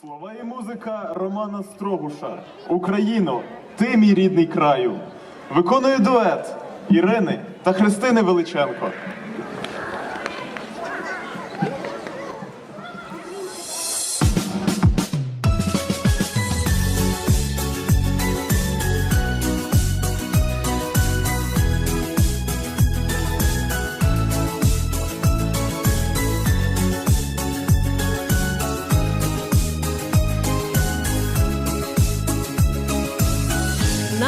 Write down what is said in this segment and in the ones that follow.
Слова і музика Романа Строгуша. Україно, ти мій рідний краю. Виконує дует Ірини та Христини Величенко.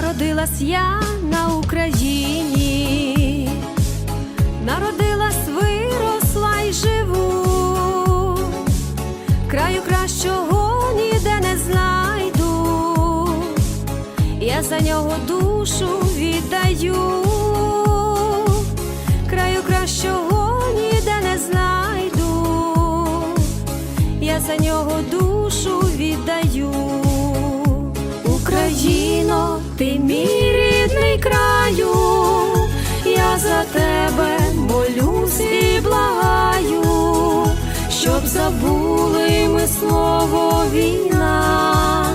Народилась я на Україні, народилась, виросла й живу, краю кращого ніде не знайду, я за нього душу віддаю, забули ми слово війна.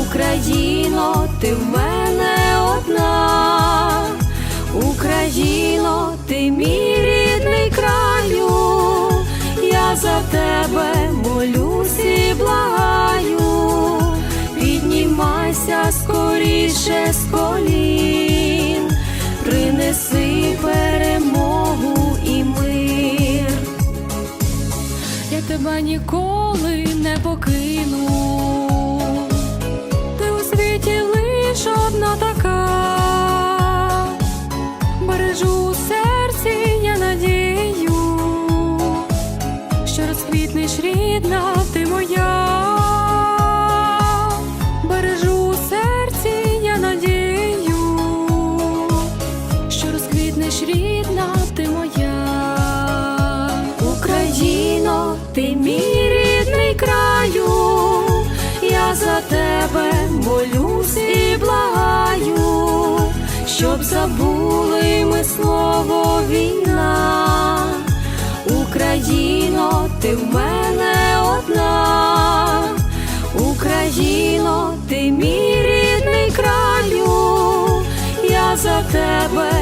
Україно, ти в мене одна, Україно, ти мій рідний краю, я за тебе молюсь і благаю. Піднімайся скоріше з колін, принеси перемогу тебе ніколи я за тебе молюсь і благаю, щоб забули ми слово війна. Україно, ти в мене одна. Україно, ти мій рідний краю, я за тебе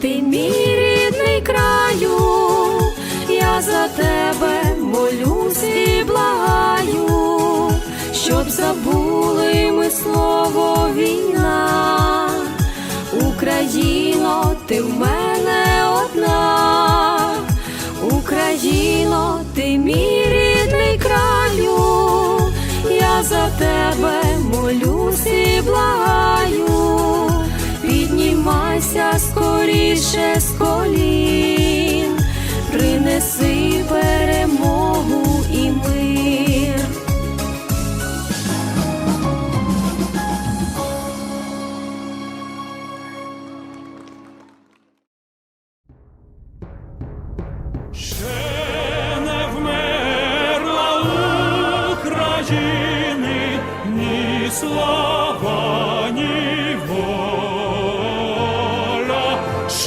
ти мій рідний краю, я за тебе молюсь і благаю, щоб забули ми слово війна. Україно, ти в мене скоріше з колін, принеси перемогу і мир. Ще не вмерла України ні слава,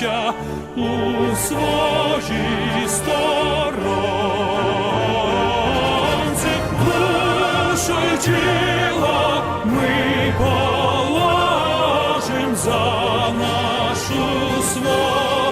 браття, у своїй сторонці, душу і тіло ми положим за нашу свободу.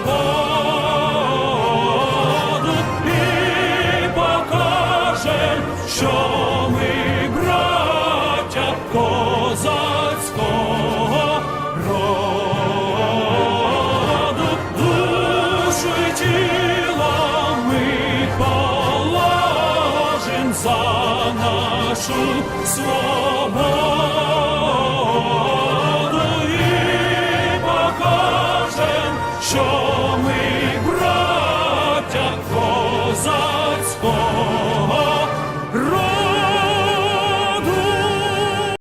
Нашу свободу.